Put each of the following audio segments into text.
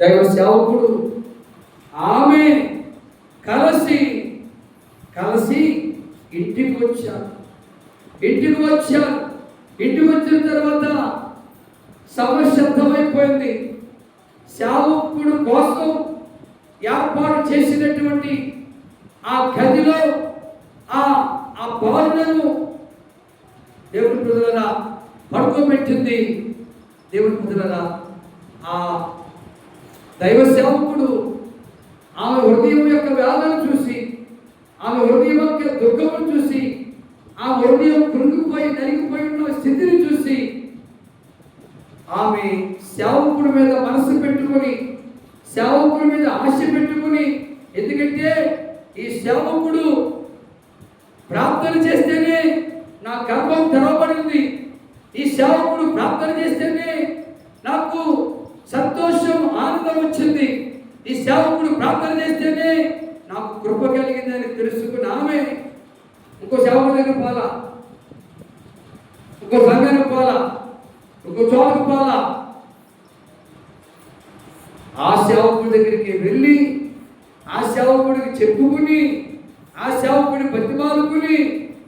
దైవ సేవకుడు ఆమె కలిసి కలిసి ఇంటికి వచ్చారు. ఇంటికి వచ్చారు. ఇంటికి వచ్చిన తర్వాత సమస్య అర్థమైపోయింది సేవకుడు కోసం ఏర్పాటు చేసినటువంటి ఆ గదిలో ఆ ఆ బాలులను దేవుని ప్రజల పడుకోబెట్టింది దేవుని ప్రజల ఆ దైవ సేవకుడు ఆమె హృదయం యొక్క వేదన చూసి ఆమె హృదయం యొక్క దుఃఖమును చూసి ఆ హృదయం కృంగిపోయి నలిగిపోయి ఉన్న స్థితిని చూసి ఆమె సేవకుడి మీద మనసు పెట్టుకొని సేవకుడి మీద ఆశ పెట్టుకొని ఎందుకంటే ఈ సేవకుడు ప్రార్థన చేస్తేనే నా గర్భం తెరవబడింది. ఈ సేవకుడు ప్రార్థన చేస్తేనే నాకు సంతోషం ఆనందం వచ్చింది. ఈ సేవకుడు ప్రార్థన చేస్తేనే నాకు కృప కలిగిందని తెలుసుకుని ఆమె ఇంకో సేవకుడి దగ్గర పోలా ఇంకో సంఘానికి పోలా ఇంకో చోటకు పోలా ఆ సేవకుడి దగ్గరికి వెళ్ళి ఆ సేవకుడికి చెప్పుకుని ఆ సేవకుడి బతిమాలుకుని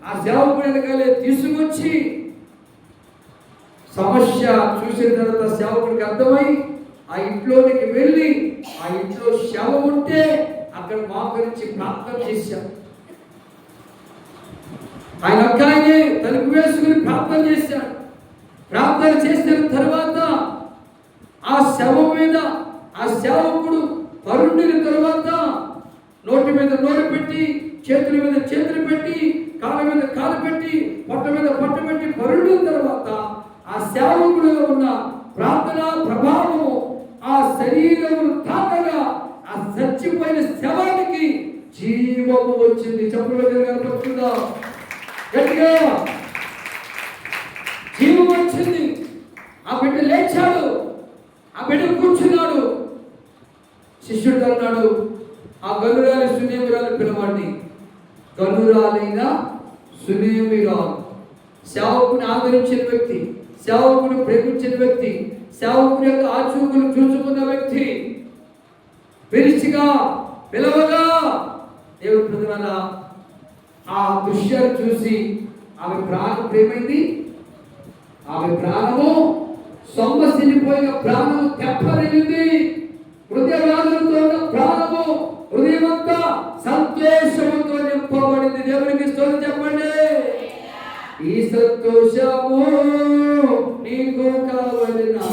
ఆ సేవకుడి వెనకాలే తీసుకొచ్చి సమస్య చూసిన తర్వాత సేవకుడికి అర్థమై ఆ ఇంట్లోనికి వెళ్ళి ఆ ఇంట్లో శవం ఉంటే అక్కడ మోకరించి ప్రార్థన చేశాం ఆయన అక్కాయనే తలుపు వేసుకుని ప్రార్థన చేశాడు. ప్రార్థన చేసిన తర్వాత ఆ శవం మీద ఆ సేవకుడు పరుండిన తర్వాత నోటి మీద నోరు పెట్టి చేతుల మీద చేతులు పెట్టి కాళ్ళ మీద కాలు పెట్టి పొట్ట మీద పొట్ట పెట్టి పరుండిన తర్వాత ఆ సేవకుడిలో ఉన్న ప్రార్థన ప్రభావము ఆ శరీరము తాకగా ఆ చచ్చిపోయిన శవానికి జీవము వచ్చింది. చెప్పులు కనపడుతుందా గట్టిగా. జీవం వచ్చింది. ఆ బిడ్డ లేచాడు. ఆ బిడ్డ కూర్చున్నాడు. శిష్యుడు అన్నాడు ఆ గనురాలి సునేమిరాలు పిలవండి. గనురాలైన సునేమిరాలు. సేవకుని ఆదరించిన వ్యక్తి సేవకుని ప్రేమించిన వ్యక్తి సేవకుని యొక్క ఆచూకులు చూసుకున్న వ్యక్తి పిలిచిగా పిలవగా దేవుడు ప్రజల ఆ దృశ్యాలు చూసి ఆమె ప్రాణం ప్రేమైంది. ఆమె ప్రాణము సొమ్మసిల్లిపోయిన ప్రాణము తెప్పరిల్లింది హృదయ ఈ సంతోషము నీకు కావలనా